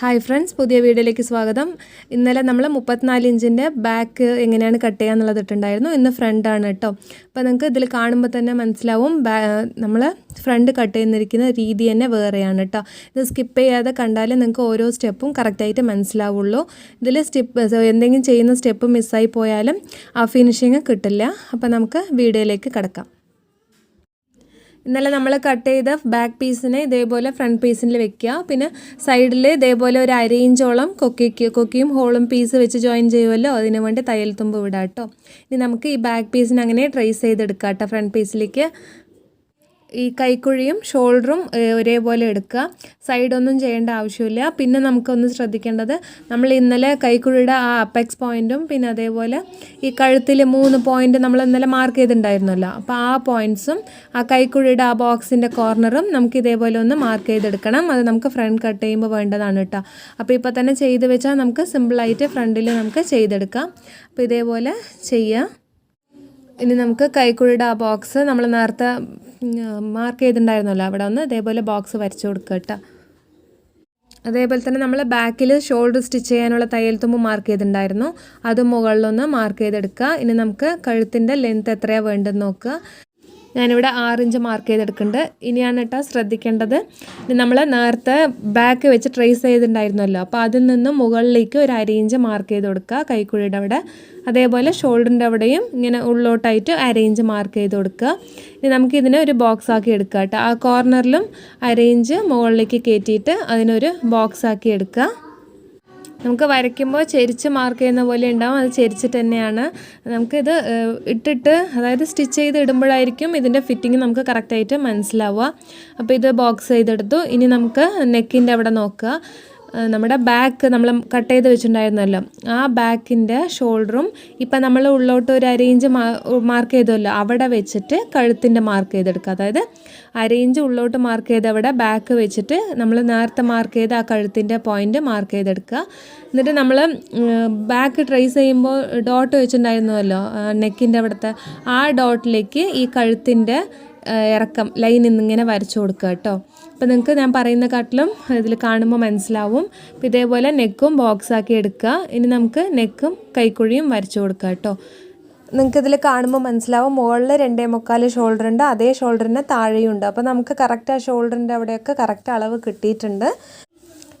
Hi friends പുതിയ വീഡിയോയിലേക്ക് സ്വാഗതം. ഇന്നലെ നമ്മൾ മുപ്പത്തിനാല് ഇഞ്ചിന്റെ ബാക്ക് എങ്ങനെയാണ് കട്ട് ചെയ്യുക എന്നുള്ളത് ഇട്ടുണ്ടായിരുന്നു ഇന്ന് ഫ്രണ്ടാണ് കേട്ടോ അപ്പോൾ നിങ്ങൾക്ക് ഇതിൽ കാണുമ്പോൾ തന്നെ മനസ്സിലാവും നമ്മൾ ഫ്രണ്ട് കട്ട് ചെയ്യുന്നിരിക്കുന്ന രീതി തന്നെ വേറെയാണ് കേട്ടോ ഇത് സ്കിപ്പ് ചെയ്യാതെ കണ്ടാലേ നിങ്ങൾക്ക് ഓരോ സ്റ്റെപ്പും കറക്റ്റായിട്ട് മനസ്സിലാവുള്ളൂ. ഇതിൽ സ്റ്റെപ്പ് എന്തെങ്കിലും ചെയ്യുന്ന സ്റ്റെപ്പ് മിസ്സായി പോയാലും ആ ഫിനിഷിങ് കിട്ടില്ല. അപ്പോൾ നമുക്ക് വീഡിയോയിലേക്ക് കിടക്കാം. ഇന്നലെ നമ്മൾ കട്ട് ചെയ്ത ബാക്ക് പീസിനെ ഇതേപോലെ ഫ്രണ്ട് പീസിൽ വെക്കുക പിന്നെ സൈഡിൽ ഇതേപോലെ ഒരു അരയിഞ്ചോളം കൊക്കിക്ക് കൊക്കിയും ഹോളും പീസ് വെച്ച് ജോയിൻ ചെയ്യുമല്ലോ അതിന് വേണ്ടി തയ്യൽ തുമ്പ് വിടാം കേട്ടോ ഇനി നമുക്ക് ഈ ബാക്ക് പീസിനെ അങ്ങനെ ട്രേസ് ചെയ്തെടുക്കാം കേട്ടോ ഫ്രണ്ട് പീസിലേക്ക് ഈ കൈക്കുഴിയും ഷോൾഡറും ഒരേപോലെ എടുക്കുക. സൈഡൊന്നും ചെയ്യേണ്ട ആവശ്യമില്ല. പിന്നെ നമുക്കൊന്ന് ശ്രദ്ധിക്കേണ്ടത് നമ്മൾ ഇന്നലെ കൈക്കുഴിയുടെ ആ അപ്പെക്സ് പോയിന്റും പിന്നെ അതേപോലെ ഈ കഴുത്തിൽ മൂന്ന് പോയിന്റ് നമ്മൾ ഇന്നലെ മാർക്ക് ചെയ്തിട്ടുണ്ടായിരുന്നല്ലോ. അപ്പോൾ ആ പോയിന്റ്സും ആ കൈക്കുഴിയുടെ ആ ബോക്സിന്റെ കോർണറും നമുക്ക് ഇതേപോലെ ഒന്ന് മാർക്ക് ചെയ്തെടുക്കണം. അത് നമുക്ക് ഫ്രണ്ട് കട്ട് ചെയ്യുമ്പോൾ വേണ്ടതാണ് കേട്ടോ അപ്പോൾ ഇപ്പോൾ തന്നെ ചെയ്ത് വെച്ചാൽ നമുക്ക് സിമ്പിളായിട്ട് ഫ്രണ്ടിൽ നമുക്ക് ചെയ്തെടുക്കാം. അപ്പോൾ ഇതേപോലെ ചെയ്യുക ഇനി നമുക്ക് കൈക്കുഴിയുടെ ആ ബോക്സ് നമ്മൾ നേരത്തെ മാർക്ക് ചെയ്തിട്ടുണ്ടായിരുന്നല്ലോ. അവിടെ ഒന്ന് ഇതേപോലെ ബോക്സ് വരച്ചു കൊടുക്കുക കേട്ടോ. അതേപോലെ തന്നെ നമ്മൾ ബാക്കിൽ ഷോൾഡർ സ്റ്റിച്ച് ചെയ്യാനുള്ള തയ്യൽ തുമ്പ് മാർക്ക് ചെയ്തിട്ടുണ്ടായിരുന്നു. അത് മുകളിലൊന്ന് മാർക്ക് ചെയ്തെടുക്കുക. ഇനി നമുക്ക് കഴുത്തിന്റെ ലെങ്ത് എത്രയാണ് വേണ്ടതെന്ന് നോക്കുക. ഞാനിവിടെ ആറിഞ്ച് മാർക്ക് ചെയ്തെടുക്കുന്നുണ്ട്. ഇനിയാണ് കേട്ടോ ശ്രദ്ധിക്കേണ്ടത്. നമ്മൾ നേരത്തെ ബാക്ക് വെച്ച് ട്രേസ് ചെയ്തിട്ടുണ്ടായിരുന്നല്ലോ. അപ്പോൾ അതിൽ നിന്നും മുകളിലേക്ക് ഒരു അരയിഞ്ച് മാർക്ക് ചെയ്ത് കൊടുക്കുക. കൈക്കുഴിയുടെ അവിടെ. അതേപോലെ ഷോൾഡറിന്റെ അവിടെയും ഇങ്ങനെ ഉള്ളോട്ടായിട്ട് അരയിഞ്ച് മാർക്ക് ചെയ്ത് കൊടുക്കുക. ഇനി നമുക്കിതിനെ ഒരു ബോക്സ് ആക്കി എടുക്കുക കേട്ടോ ആ കോർണറിലും അരയിഞ്ച് മുകളിലേക്ക് കയറ്റിയിട്ട് അതിനൊരു ബോക്സ് ആക്കി എടുക്കുക. നമുക്ക് വരയ്ക്കുമ്പോൾ ചെരിച്ച് മാർക്ക് ചെയ്യുന്ന പോലെ ഉണ്ടാവും. അത് ചെരിച്ചിട്ട് തന്നെയാണ്. നമുക്കിത് ഇട്ടിട്ട് അതായത് സ്റ്റിച്ച് ചെയ്ത് ഇടുമ്പോഴായിരിക്കും ഇതിന്റെ ഫിറ്റിംഗ് നമുക്ക് കറക്റ്റായിട്ട് മനസ്സിലാവുക. അപ്പോൾ ഇത് ബോക്സ് ചെയ്തെടുത്തു. ഇനി നമുക്ക് നെക്കിന്റെ അവിടെ നോക്കുക. നമ്മുടെ ബാക്ക് നമ്മൾ കട്ട് ചെയ്ത് വെച്ചിട്ടുണ്ടായിരുന്നല്ലോ. ആ ബാക്കിന്റെ ഷോൾഡറും ഇപ്പം നമ്മൾ ഉള്ളോട്ട് ഒരു അരയിഞ്ച് മാർക്ക് ചെയ്തല്ലോ. അവിടെ വെച്ചിട്ട് കഴുത്തിന്റെ മാർക്ക് ചെയ്തെടുക്കുക. അതായത് അരയിഞ്ച് ഉള്ളോട്ട് മാർക്ക് ചെയ്ത് അവിടെ ബാക്ക് വെച്ചിട്ട് നമ്മൾ നേരത്തെ മാർക്ക് ചെയ്ത് ആ കഴുത്തിന്റെ പോയിന്റ് മാർക്ക് ചെയ്തെടുക്കുക. എന്നിട്ട് നമ്മൾ ബാക്ക് ട്രേസ് ചെയ്യുമ്പോൾ ഡോട്ട് വെച്ചിട്ടുണ്ടായിരുന്നല്ലോ നെക്കിന്റെ അവിടുത്തെ. ആ ഡോട്ടിലേക്ക് ഈ കഴുത്തിന്റെ ഇറക്കം ലൈൻ ഇന്നിങ്ങനെ വരച്ചു കൊടുക്കുക കേട്ടോ. അപ്പോൾ നിങ്ങൾക്ക് ഞാൻ പറയുന്ന കാട്ടിലും ഇതിൽ കാണുമ്പോൾ മനസ്സിലാവും ഇതേപോലെ നെക്കും ബോക്സാക്കി എടുക്കുക. ഇനി നമുക്ക് നെക്കും കൈക്കുഴിയും വരച്ചു കൊടുക്കുക കേട്ടോ. നിങ്ങൾക്കിതിൽ കാണുമ്പോൾ മനസ്സിലാവും. മുകളിൽ രണ്ടേ മുക്കാൽ ഷോൾഡർ ഉണ്ട്. അതേ ഷോൾഡറിന് താഴെയും ഉണ്ട്. അപ്പോൾ നമുക്ക് കറക്റ്റ് ആ ഷോൾഡറിന്റെ അവിടെയൊക്കെ കറക്റ്റ് അളവ് കിട്ടിയിട്ടുണ്ട്.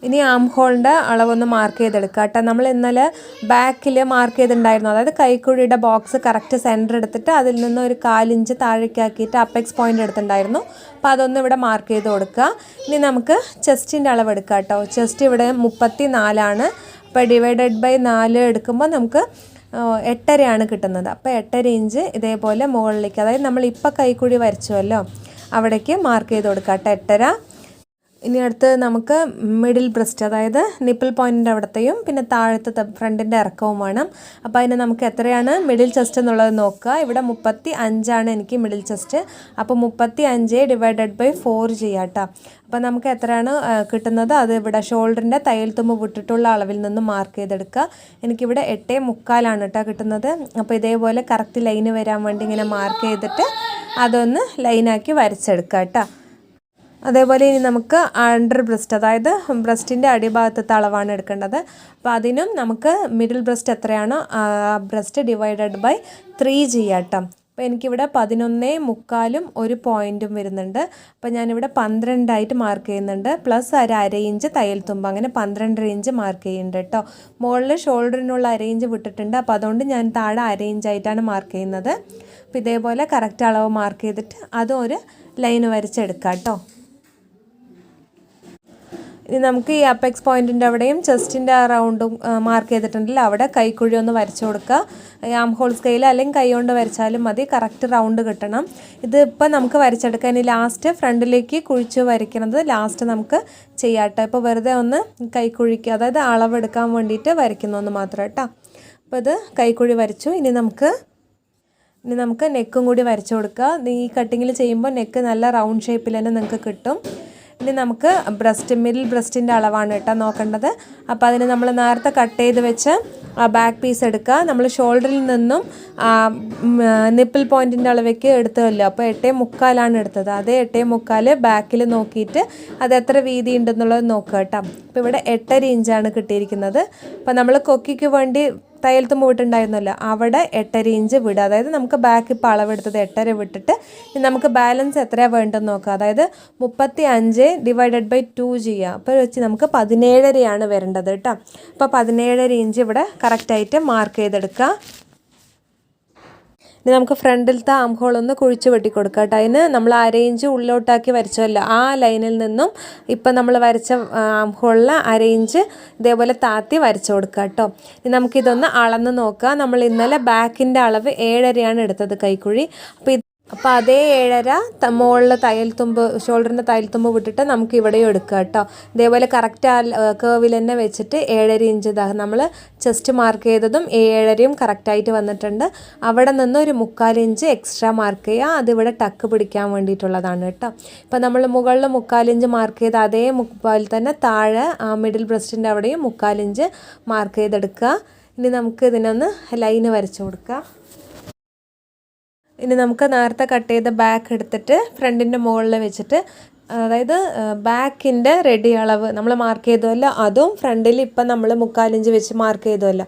ഇനി ആം ഹോളിന്റെ അളവൊന്ന് മാർക്ക് ചെയ്തെടുക്കുക കേട്ടോ നമ്മൾ ഇന്നലെ ബാക്കിൽ മാർക്ക് ചെയ്തിട്ടുണ്ടായിരുന്നു. അതായത് കൈക്കുഴിയുടെ ബോക്സ് കറക്റ്റ് സെന്റർ എടുത്തിട്ട് അതിൽ നിന്ന് ഒരു കാലിഞ്ച് താഴേക്കാക്കിയിട്ട് അപ്പെക്സ് പോയിന്റ് എടുത്തിട്ടുണ്ടായിരുന്നു. അപ്പോൾ അതൊന്ന് ഇവിടെ മാർക്ക് ചെയ്ത് കൊടുക്കുക ഇനി നമുക്ക് ചെസ്റ്റിന്റെ അളവ് എടുക്കുക കേട്ടോ ചെസ്റ്റ് ഇവിടെ മുപ്പത്തി നാലാണ് അപ്പോൾ ഡിവൈഡഡ് ബൈ നാല് എടുക്കുമ്പോൾ നമുക്ക് എട്ടരയാണ് കിട്ടുന്നത്. അപ്പോൾ എട്ടര ഇഞ്ച് ഇതേപോലെ മുകളിലേക്ക് അതായത് നമ്മൾ ഇപ്പോൾ കൈക്കുഴി വരച്ചുവല്ലോ അവിടേക്ക് മാർക്ക് ചെയ്ത് കൊടുക്കുക കേട്ടോ എട്ടര ഇനി അടുത്ത് നമുക്ക് മിഡിൽ ബ്രസ്റ്റ് അതായത് നിപ്പിൾ പോയിന്റിന്റെ അവിടത്തെയും പിന്നെ താഴത്തെ ഫ്രണ്ടിന്റെ ഇറക്കവും വേണം അപ്പോൾ അതിന് നമുക്ക് എത്രയാണ് മിഡിൽ ചെസ്റ്റ് എന്നുള്ളത് നോക്കുക. ഇവിടെ മുപ്പത്തി അഞ്ചാണ് എനിക്ക് മിഡിൽ ചെസ്റ്റ് അപ്പോൾ മുപ്പത്തി അഞ്ച് ഡിവൈഡഡ് ബൈ ഫോർ ചെയ്യാം കേട്ടോ അപ്പോൾ നമുക്ക് എത്രയാണ് കിട്ടുന്നത്? അത് ഇവിടെ ഷോൾഡറിന്റെ തയ്യൽ തുമ്പ് വിട്ടിട്ടുള്ള അളവിൽ നിന്ന് മാർക്ക് ചെയ്തെടുക്കുക. എനിക്കിവിടെ എട്ടേ മുക്കാലാണ് കേട്ടോ കിട്ടുന്നത്. അപ്പോൾ ഇതേപോലെ കറക്റ്റ് ലൈന് വരാൻ വേണ്ടി ഇങ്ങനെ മാർക്ക് ചെയ്തിട്ട് അതൊന്ന് ലൈനാക്കി വരച്ചെടുക്കുക കേട്ടോ അതേപോലെ ഇനി നമുക്ക് അണ്ടർ ബ്രസ്റ്റ് അതായത് ബ്രസ്റ്റിന്റെ അടിഭാഗത്തെ അളവാണ് എടുക്കേണ്ടത്. അപ്പോൾ അതിനും നമുക്ക് മിഡിൽ ബ്രസ്റ്റ് എത്രയാണോ ബ്രസ്റ്റ് ഡിവൈഡഡ് ബൈ ത്രീ ചെയ്യാട്ടോ അപ്പോൾ എനിക്കിവിടെ പതിനൊന്നേ മുക്കാലും ഒരു പോയിന്റും വരുന്നുണ്ട്. അപ്പോൾ ഞാനിവിടെ പന്ത്രണ്ടായിട്ട് മാർക്ക് ചെയ്യുന്നുണ്ട്. പ്ലസ് ഒരു അര ഇഞ്ച് തയ്യൽ തുമ്പ് അങ്ങനെ പന്ത്രണ്ടര ഇഞ്ച് മാർക്ക് ചെയ്യുന്നുണ്ട് കേട്ടോ. മുകളിൽ ഷോൾഡറിനുള്ള അര ഇഞ്ച് വിട്ടിട്ടുണ്ട്. അപ്പോൾ അതുകൊണ്ട് ഞാൻ താഴെ അര ഇഞ്ചായിട്ടാണ് മാർക്ക് ചെയ്യുന്നത്. അപ്പോൾ ഇതേപോലെ കറക്റ്റ് അളവ് മാർക്ക് ചെയ്തിട്ട് അതും ഒരു ലൈന് വരച്ചെടുക്കാം കേട്ടോ ഇനി നമുക്ക് ഈ അപ്പെക്സ് പോയിന്റിന്റെ അവിടെയും ചെസ്റ്റിന്റെ റൗണ്ടും മാർക്ക് ചെയ്തിട്ടുണ്ടല്ലോ. അവിടെ കൈക്കുഴി ഒന്ന് വരച്ചു കൊടുക്കുക. ആം ഹോൾ സ്കെയിൽ അല്ലെങ്കിൽ കൈ കൊണ്ട് വരച്ചാലും മതി. കറക്റ്റ് റൗണ്ട് കിട്ടണം. ഇത് ഇപ്പം നമുക്ക് വരച്ചെടുക്കാം. ഇനി ലാസ്റ്റ് ഫ്രണ്ടിലേക്ക് കുഴിച്ച് വരയ്ക്കുന്നത് ലാസ്റ്റ് നമുക്ക് ചെയ്യാട്ടോ ഇപ്പോൾ വെറുതെ ഒന്ന് കൈക്കുഴിക്ക് അതായത് അളവെടുക്കാൻ വേണ്ടിയിട്ട് വരയ്ക്കുന്നൊന്ന് മാത്രം കേട്ടോ അപ്പോൾ ഇത് കൈക്കുഴി വരച്ചു. ഇനി നമുക്ക് ഇനി നമുക്ക് നെക്കും കൂടി വരച്ചു കൊടുക്കുക. ഈ കട്ടിങ്ങിൽ ചെയ്യുമ്പോൾ നെക്ക് നല്ല റൗണ്ട് ഷേപ്പിൽ തന്നെ നിങ്ങൾക്ക് കിട്ടും. ഇനി നമുക്ക് ബ്രസ്റ്റ് മിഡിൽ ബ്രസ്റ്റിന്റെ അളവാണ് കേട്ടോ നോക്കേണ്ടത്. അപ്പോൾ അതിന് നമ്മൾ നേരത്തെ കട്ട് ചെയ്ത് വെച്ച് ബാക്ക് പീസ് എടുക്കുക. നമ്മൾ ഷോൾഡറിൽ നിന്നും നിപ്പിൾ പോയിന്റിന്റെ അളവേക്ക് എടുത്തതല്ലോ അപ്പോൾ എട്ടേ മുക്കാലാണ് എടുത്തത്. അതേ എട്ടേ മുക്കാൽ ബാക്കിൽ നോക്കിയിട്ട് അത് എത്ര വീതി ഉണ്ടെന്നുള്ളത് നോക്കുക കേട്ടോ. അപ്പോൾ ഇവിടെ എട്ടര ഇഞ്ചാണ് കിട്ടിയിരിക്കുന്നത്. അപ്പോൾ നമ്മൾ കൊക്കിക്ക് വേണ്ടി തയ്യൽ തുമ്പ് വിട്ടുണ്ടായിരുന്നല്ലോ അവിടെ എട്ടര ഇഞ്ച് വിടുക. അതായത് നമുക്ക് ബാക്ക് ഇപ്പോൾ അളവെടുത്തത് എട്ടര വിട്ടിട്ട് നമുക്ക് ബാലൻസ് എത്രയാണ് വേണ്ടതെന്ന് നോക്കുക. അതായത് മുപ്പത്തി അഞ്ച് ഡിവൈഡഡ് ബൈ ടു ചെയ്യുക അപ്പോൾ വെച്ച് നമുക്ക് പതിനേഴരയാണ് വരേണ്ടത് കേട്ടോ. അപ്പോൾ പതിനേഴര ഇഞ്ച് ഇവിടെ കറക്റ്റായിട്ട് മാർക്ക് ചെയ്തെടുക്കുക. ഇനി നമുക്ക് ഫ്രണ്ടിലത്തെ ആം ഹോൾ ഒന്ന് കുഴിച്ച് വെട്ടി കൊടുക്കാം കേട്ടോ. അതിന് നമ്മൾ അരയിഞ്ച് ഉള്ളിലോട്ടാക്കി വരച്ചല്ലോ ആ ലൈനിൽ നിന്നും ഇപ്പം നമ്മൾ വരച്ച ആം ഹോളിൽ അരയിഞ്ച് ഇതേപോലെ താത്തി വരച്ചു കൊടുക്കുക കേട്ടോ. ഇനി നമുക്കിതൊന്ന് അളന്ന് നോക്കാം. നമ്മൾ ഇന്നലെ ബാക്കിന്റെ അളവ് ഏഴരയാണ് എടുത്തത് കൈക്കുഴി. അപ്പോൾ അപ്പോൾ അതേ ഏഴര മുകളിൽ തയ്യൽ തുമ്പ് ഷോൾഡറിന്റെ തയ്യൽ തുമ്പ് വിട്ടിട്ട് നമുക്ക് ഇവിടെയും എടുക്കുക കേട്ടോ. ഇതേപോലെ കറക്റ്റ് ആ കേവിൽ തന്നെ വെച്ചിട്ട് ഏഴര ഇഞ്ച് നമ്മൾ ചെസ്റ്റ് മാർക്ക് ചെയ്തതും ഏഴരയും കറക്റ്റായിട്ട് വന്നിട്ടുണ്ട്. അവിടെ നിന്ന് ഒരു മുക്കാൽ ഇഞ്ച് എക്സ്ട്രാ മാർക്ക് ചെയ്യുക അതിവിടെ ടക്ക് പിടിക്കാൻ വേണ്ടിയിട്ടുള്ളതാണ് കേട്ടോ. ഇപ്പോൾ നമ്മൾ മുകളിൽ മുക്കാലിഞ്ച് മാർക്ക് ചെയ്ത് അതേ മുക്കാൽ തന്നെ താഴെ ആ മിഡിൽ ബ്രസ്റ്റിന്റെ അവിടെയും മുക്കാലിഞ്ച് മാർക്ക് ചെയ്തെടുക്കുക. ഇനി നമുക്ക് ഇതിനൊന്ന് ലൈന് വരച്ചു കൊടുക്കാം. ഇനി നമുക്ക് നേരത്തെ കട്ട് ചെയ്ത ബാക്ക് എടുത്തിട്ട് ഫ്രണ്ടിന്റെ മുകളിൽ വെച്ചിട്ട് അതായത് ബാക്കിന്റെ റെഡി അളവ് നമ്മൾ മാർക്ക് ചെയ്തല്ലോ അതും ഫ്രണ്ടിൽ ഇപ്പം നമ്മൾ മുക്കാലിഞ്ച് വെച്ച് മാർക്ക് ചെയ്തതല്ല.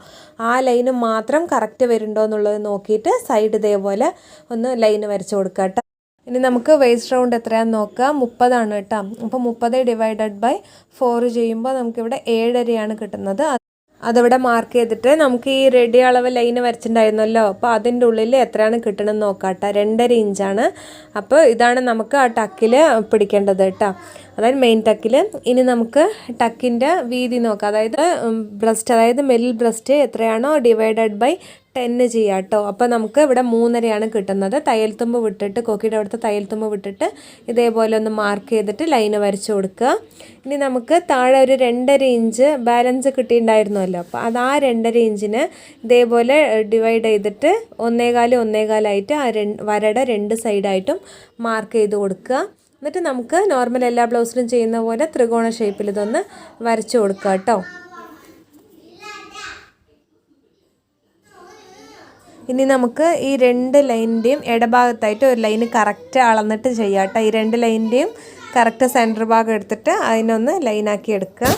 ആ ലൈന് മാത്രം കറക്റ്റ് വരുന്നുണ്ടോ എന്നുള്ളത് നോക്കിയിട്ട് സൈഡ് ഇതേപോലെ ഒന്ന് ലൈന് വരച്ച് കൊടുക്കുക കേട്ടോ ഇനി നമുക്ക് വേസ്റ്റ് റൗണ്ട് എത്രയാണെന്ന് നോക്കുക. മുപ്പതാണ് കേട്ടോ അപ്പോൾ മുപ്പത് ഡിവൈഡഡ് ബൈ ഫോർ ചെയ്യുമ്പോൾ നമുക്കിവിടെ ഏഴരയാണ് കിട്ടുന്നത്. അതിവിടെ മാർക്ക് ചെയ്തിട്ട് നമുക്ക് ഈ റെഡി അളവ് ലൈന് വരച്ചിട്ടുണ്ടായിരുന്നല്ലോ. അപ്പോൾ അതിന്റെ ഉള്ളിൽ എത്രയാണ് കിട്ടണമെന്ന് നോക്കാം കേട്ടോ രണ്ടര ഇഞ്ചാണ് അപ്പോൾ ഇതാണ് നമുക്ക് ആ ടക്കിൽ പിടിക്കേണ്ടത് കേട്ടോ അതായത് മെയിൻ ടക്കിൽ ഇനി നമുക്ക് ടക്കിന്റെ വീതി നോക്കാം. അതായത് ബ്രസ്റ്റ് അതായത് മെല്ലിൽ ബ്രസ്റ്റ് എത്രയാണോ ഡിവൈഡഡ് ബൈ ടെന്ന് ചെയ്യാം കേട്ടോ അപ്പോൾ നമുക്ക് ഇവിടെ മൂന്നരയാണ് കിട്ടുന്നത്. തയ്യൽ തുമ്പ് വിട്ടിട്ട് കൊക്കിയുടെ അവിടുത്തെ തയ്യൽ തുമ്പ് വിട്ടിട്ട് ഇതേപോലെ ഒന്ന് മാർക്ക് ചെയ്തിട്ട് ലൈന് വരച്ചു കൊടുക്കുക. ഇനി നമുക്ക് താഴെ ഒരു രണ്ടര ഇഞ്ച് ബാലൻസ് കിട്ടിയിട്ടുണ്ടായിരുന്നല്ലോ. അപ്പോൾ അത് ആ രണ്ടര ഇഞ്ചിന് ഇതേപോലെ ഡിവൈഡ് ചെയ്തിട്ട് ഒന്നേകാൽ ഒന്നേകാലായിട്ട് ആ വരയുടെ രണ്ട് സൈഡായിട്ടും മാർക്ക് ചെയ്ത് കൊടുക്കുക. എന്നിട്ട് നമുക്ക് നോർമൽ എല്ലാ ബ്ലൗസിലും ചെയ്യുന്ന പോലെ ത്രികോണ ഷേപ്പിൽ ഇതൊന്ന് വരച്ചു കൊടുക്കുക കേട്ടോ ഇനി നമുക്ക് ഈ രണ്ട് ലൈനിന്റെയും ഇടഭാഗത്തായിട്ട് ഒരു ലൈന് കറക്റ്റ് അളന്നിട്ട് ചെയ്യാം കേട്ടോ ഈ രണ്ട് ലൈനിന്റെയും കറക്റ്റ് സെന്റർ ഭാഗം എടുത്തിട്ട് അതിനൊന്ന് ലൈനാക്കി എടുക്കുക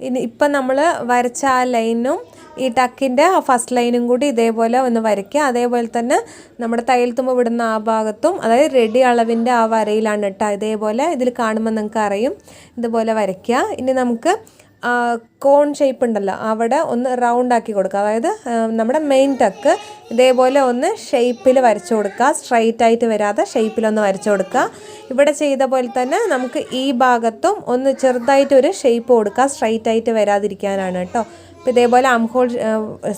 ഇനി ഇപ്പം നമ്മൾ വരച്ച ആ ലൈനും ഈ ടക്കിന്റെ ഫസ്റ്റ് ലൈനും കൂടി ഇതേപോലെ ഒന്ന് വരയ്ക്കുക. അതേപോലെ തന്നെ നമ്മുടെ തയ്യൽ തുമ്പ് വിടുന്ന ആ ഭാഗത്തും അതായത് റെഡി അളവിന്റെ ആ വരയിലാണ് കേട്ടോ ഇതേപോലെ ഇതിൽ കാണുമ്പോൾ നിങ്ങൾക്ക് അറിയും. ഇതുപോലെ വരയ്ക്കുക. ഇനി നമുക്ക് കോൺ ഷേപ്പ് ഉണ്ടല്ലോ അവിടെ ഒന്ന് റൗണ്ട് ആക്കി കൊടുക്കുക. അതായത് നമ്മുടെ മെയിൻ ടക്ക് ഇതേപോലെ ഒന്ന് ഷേപ്പിൽ വരച്ചു കൊടുക്കുക. സ്ട്രൈറ്റ് ആയിട്ട് വരാതെ ഷേപ്പിലൊന്ന് വരച്ചു കൊടുക്കുക. ഇവിടെ ചെയ്ത പോലെ തന്നെ നമുക്ക് ഈ ഭാഗത്തും ഒന്ന് ചെറുതായിട്ട് ഒരു ഷേപ്പ് കൊടുക്കുക. സ്ട്രൈറ്റ് ആയിട്ട് വരാതിരിക്കാനാണ് കേട്ടോ അപ്പോൾ ഇതേപോലെ അംഹോൾ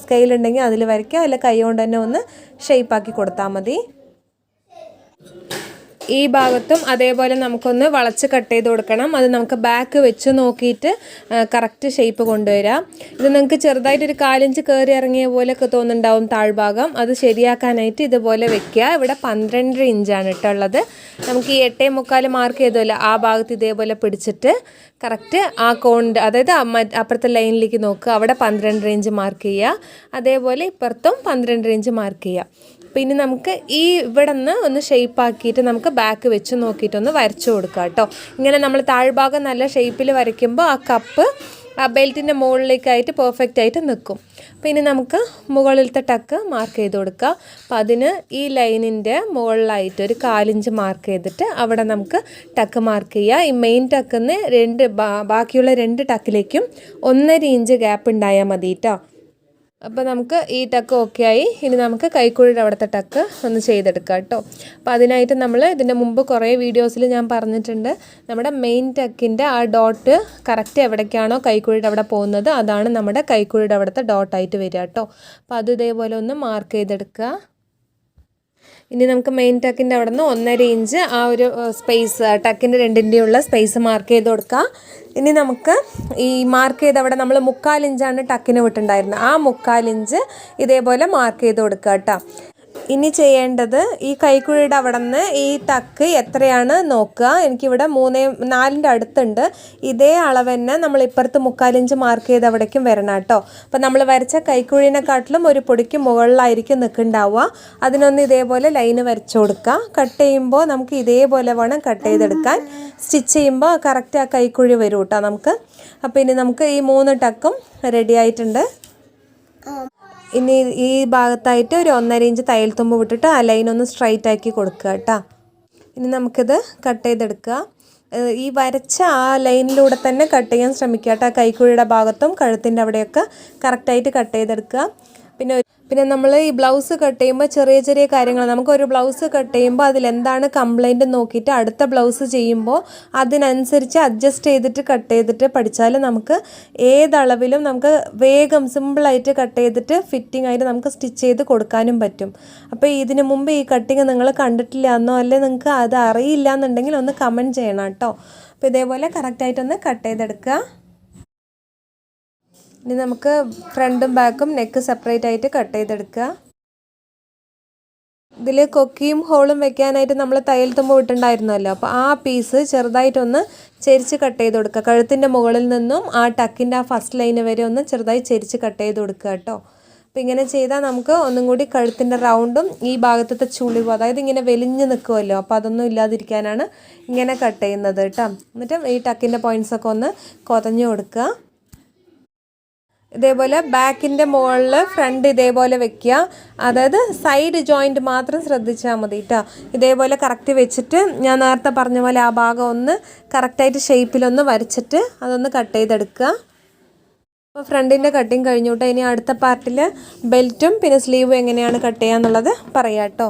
സ്കെയിൽ ഉണ്ടെങ്കിൽ അതിൽ വരയ്ക്കുക. അല്ല കൈ കൊണ്ട് തന്നെ ഒന്ന് ഷേപ്പാക്കി കൊടുത്താൽ മതി. ഈ ഭാഗത്തും അതേപോലെ നമുക്കൊന്ന് വളച്ച് കട്ട് ചെയ്ത് കൊടുക്കണം. അത് നമുക്ക് ബാക്ക് വെച്ച് നോക്കിയിട്ട് കറക്റ്റ് ഷേപ്പ് കൊണ്ടുവരാം. ഇത് നിങ്ങൾക്ക് ചെറുതായിട്ടൊരു കാലിഞ്ച് കയറി ഇറങ്ങിയ പോലെയൊക്കെ തോന്നുന്നുണ്ടാവും താഴ്ഭാഗം. അത് ശരിയാക്കാനായിട്ട് ഇതുപോലെ വെക്കുക. ഇവിടെ പന്ത്രണ്ടര ഇഞ്ചാണ് ഇട്ടുള്ളത് നമുക്ക് ഈ എട്ടേ മുക്കാൽ മാർക്ക് ചെയ്തല്ലോ ആ ഭാഗത്ത് ഇതേപോലെ പിടിച്ചിട്ട് കറക്റ്റ് ആ കോണിന്റെ അതായത് അപ്പുറത്തെ ലൈനിലേക്ക് നോക്കുക. അവിടെ പന്ത്രണ്ടര ഇഞ്ച് മാർക്ക് ചെയ്യുക. അതേപോലെ ഇപ്പുറത്തും പന്ത്രണ്ടര ഇഞ്ച് മാർക്ക് ചെയ്യുക. പിന്നെ നമുക്ക് ഈ ഇവിടെ നിന്ന് ഒന്ന് ഷേപ്പ് ആക്കിയിട്ട് നമുക്ക് ബാക്ക് വെച്ച് നോക്കിയിട്ടൊന്ന് വരച്ചു കൊടുക്കുക കേട്ടോ. ഇങ്ങനെ നമ്മൾ താഴ്ഭാഗം നല്ല ഷേപ്പിൽ വരയ്ക്കുമ്പോൾ ആ കപ്പ് ആ ബെൽറ്റിന്റെ മുകളിലേക്കായിട്ട് പെർഫെക്റ്റ് ആയിട്ട് നിൽക്കും അപ്പോൾ ഇനി നമുക്ക് മുകളിലത്തെ ടക്ക് മാർക്ക് ചെയ്ത് കൊടുക്കുക അപ്പോൾ അതിന് ഈ ലൈനിന്റെ മുകളിലായിട്ട് ഒരു കാലിഞ്ച് മാർക്ക് ചെയ്തിട്ട് അവിടെ നമുക്ക് ടക്ക് മാർക്ക് ചെയ്യുക ഈ മെയിൻ ടക്കിന്ന് രണ്ട് ബാക്കിയുള്ള രണ്ട് ടക്കിലേക്കും ഒന്നര ഇഞ്ച് ഗ്യാപ്പ് ഉണ്ടായാൽ മതി കേട്ടോ. അപ്പോൾ നമുക്ക് ഈ ടക്ക് ഓക്കെ ആയി. ഇനി നമുക്ക് കൈക്കുഴിയുടെ അവിടുത്തെ ടക്ക് ഒന്ന് ചെയ്തെടുക്കാം കേട്ടോ. അപ്പോൾ അതിനായിട്ട് നമ്മൾ ഇതിന്റെ മുമ്പ് കുറേ വീഡിയോസിൽ ഞാൻ പറഞ്ഞിട്ടുണ്ട്. നമ്മുടെ മെയിൻ ടക്കിന്റെ ആ ഡോട്ട് കറക്റ്റ് എവിടേക്കാണോ കൈക്കുഴിയുടെ അവിടെ പോകുന്നത് അതാണ് നമ്മുടെ കൈക്കുഴിയുടെ അവിടുത്തെ ഡോട്ടായിട്ട് വരിക കേട്ടോ. അപ്പോൾ അത് ഇതേപോലെ ഒന്ന് മാർക്ക് ചെയ്തെടുക്കുക. ഇനി നമുക്ക് മെയിൻ ടക്കിന്റെ അവിടെ നിന്ന് ഒന്നര ഇഞ്ച് ആ ഒരു സ്പേസ് ടക്കിന്റെ രണ്ടിന്റെയുള്ള സ്പേസ് മാർക്ക് ചെയ്ത് കൊടുക്കുക ഇനി നമുക്ക് ഈ മാർക്ക് ചെയ്ത് അവിടെ നമ്മൾ മുക്കാലിഞ്ചാണ് ടക്കിന് വിട്ടുണ്ടായിരുന്നത് ആ മുക്കാലിഞ്ച് ഇതേപോലെ മാർക്ക് ചെയ്ത് കൊടുക്കുക കേട്ടോ ഇനി ചെയ്യേണ്ടത് ഈ കൈക്കുഴിയുടെ അവിടെ നിന്ന് ഈ തക്ക് എത്രയാണ് നോക്കുക. എനിക്കിവിടെ മൂന്നേ നാലിന്റെ അടുത്തുണ്ട്. ഇതേ അളവ് തന്നെ നമ്മൾ ഇപ്പുറത്ത് മുക്കാലിഞ്ച് മാർക്ക് ചെയ്ത് അവിടേക്കും വരണം കേട്ടോ. അപ്പം നമ്മൾ വരച്ച കൈക്കുഴിനെക്കാട്ടിലും ഒരു പൊടിക്ക് മുകളിലായിരിക്കും നിൽക്കുന്നുണ്ടാവുക. അതിനൊന്ന് ഇതേപോലെ ലൈന് വരച്ചു കൊടുക്കുക. കട്ട് ചെയ്യുമ്പോൾ നമുക്ക് ഇതേപോലെ വേണം കട്ട് ചെയ്തെടുക്കാൻ. സ്റ്റിച്ച് ചെയ്യുമ്പോൾ കറക്റ്റ് ആ കൈക്കുഴി വരും കേട്ടോ നമുക്ക്. അപ്പോൾ ഇനി നമുക്ക് ഈ മൂന്ന് ടക്കും റെഡി ആയിട്ടുണ്ട്. ഇനി ഈ ഭാഗത്തായിട്ട് ഒരു ഒന്നര ഇഞ്ച് തയ്യൽ തുമ്പ് വിട്ടിട്ട് ആ ലൈൻ ഒന്ന് സ്ട്രൈറ്റ് ആക്കി കൊടുക്കുക കേട്ടോ. ഇനി നമുക്കിത് കട്ട് ചെയ്തെടുക്കുക. ഈ വരച്ച ആ ലൈനിലൂടെ തന്നെ കട്ട് ചെയ്യാൻ ശ്രമിക്കുക കേട്ടോ. കൈക്കുഴിയുടെ ഭാഗത്തും കഴുത്തിന്റെ അവിടെയൊക്കെ കറക്റ്റായിട്ട് കട്ട് ചെയ്തെടുക്കുക. പിന്നെ നമ്മൾ ഈ ബ്ലൗസ് കട്ട് ചെയ്യുമ്പോൾ ചെറിയ ചെറിയ കാര്യങ്ങൾ നമുക്കൊരു ബ്ലൗസ് കട്ട് ചെയ്യുമ്പോൾ അതിലെന്താണ് കംപ്ലൈന്റ് നോക്കിയിട്ട് അടുത്ത ബ്ലൗസ് ചെയ്യുമ്പോൾ അതിനനുസരിച്ച് അഡ്ജസ്റ്റ് ചെയ്തിട്ട് കട്ട് ചെയ്തിട്ട് പഠിച്ചാൽ നമുക്ക് ഏതളവിലും നമുക്ക് വേഗം സിമ്പിളായിട്ട് കട്ട് ചെയ്തിട്ട് ഫിറ്റിംഗ് ആയിട്ട് നമുക്ക് സ്റ്റിച്ച് ചെയ്ത് കൊടുക്കാനും പറ്റും. അപ്പോൾ ഇതിനു മുമ്പ് ഈ കട്ടിങ് നിങ്ങൾ കണ്ടിട്ടില്ല എന്നോ അല്ലെ നിങ്ങൾക്ക് അത് അറിയില്ല എന്നുണ്ടെങ്കിൽ ഒന്ന് കമന്റ് ചെയ്യണം കേട്ടോ. അപ്പോൾ ഇതേപോലെ കറക്റ്റായിട്ടൊന്ന് കട്ട് ചെയ്തെടുക്കുക. ഇനി നമുക്ക് ഫ്രണ്ടും ബാക്കും നെക്ക് സെപ്പറേറ്റ് ആയിട്ട് കട്ട് ചെയ്തെടുക്കുക. ഇതിൽ കൊക്കിയും ഹോളും വെക്കാനായിട്ട് നമ്മൾ തയ്യൽ തുമ്പ് വിട്ടുണ്ടായിരുന്നല്ലോ അപ്പോൾ ആ പീസ് ചെറുതായിട്ടൊന്ന് ചെരിച്ച് കട്ട് ചെയ്ത് കൊടുക്കുക. കഴുത്തിന്റെ മുകളിൽ നിന്നും ആ ടക്കിന്റെ ആ ഫസ്റ്റ് ലൈന് വരെ ഒന്ന് ചെറുതായി ചെരിച്ച് കട്ട് ചെയ്ത് കൊടുക്കുക കേട്ടോ. അപ്പോൾ ഇങ്ങനെ ചെയ്താൽ നമുക്ക് ഒന്നും കൂടി കഴുത്തിന്റെ റൗണ്ടും ഈ ഭാഗത്തത്തെ ചുളിവും അതായത് ഇങ്ങനെ വെലിഞ്ഞ് നിൽക്കുമല്ലോ അപ്പോൾ അതൊന്നും ഇല്ലാതിരിക്കാനാണ് ഇങ്ങനെ കട്ട് ചെയ്യുന്നത് കേട്ടോ. എന്നിട്ട് ഈ ടക്കിന്റെ പോയിന്റ്സൊക്കെ ഒന്ന് കൊതഞ്ഞു കൊടുക്കുക. ഇതേപോലെ ബാക്കിന്റെ മുകളിൽ ഫ്രണ്ട് ഇതേപോലെ വെക്കുക. അതായത് സൈഡ് ജോയിന്റ് മാത്രം ശ്രദ്ധിച്ചാൽ മതി കേട്ടോ ഇതേപോലെ കറക്റ്റ് വെച്ചിട്ട് ഞാൻ നേരത്തെ പറഞ്ഞ പോലെ ആ ഭാഗം ഒന്ന് കറക്റ്റായിട്ട് ഷേപ്പിലൊന്ന് വരച്ചിട്ട് അതൊന്ന് കട്ട് ചെയ്തെടുക്കുക. അപ്പോൾ ഫ്രണ്ടിന്റെ കട്ടിങ് കഴിഞ്ഞു കേട്ടോ ഇനി അടുത്ത പാർട്ടിൽ ബെൽറ്റും പിന്നെ സ്ലീവും എങ്ങനെയാണ് കട്ട് ചെയ്യുക എന്നുള്ളത് പറയാം കേട്ടോ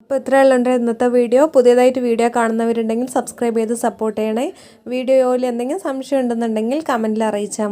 അപ്പോൾ ഇത്രയുള്ള ഇന്നത്തെ വീഡിയോ. പുതിയതായിട്ട് വീഡിയോ കാണുന്നവരുണ്ടെങ്കിൽ സബ്സ്ക്രൈബ് ചെയ്ത് സപ്പോർട്ട് ചെയ്യണേ. വീഡിയോയിൽ എന്തെങ്കിലും സംശയം ഉണ്ടെന്നുണ്ടെങ്കിൽ കമന്റിൽ അറിയിച്ചാൽ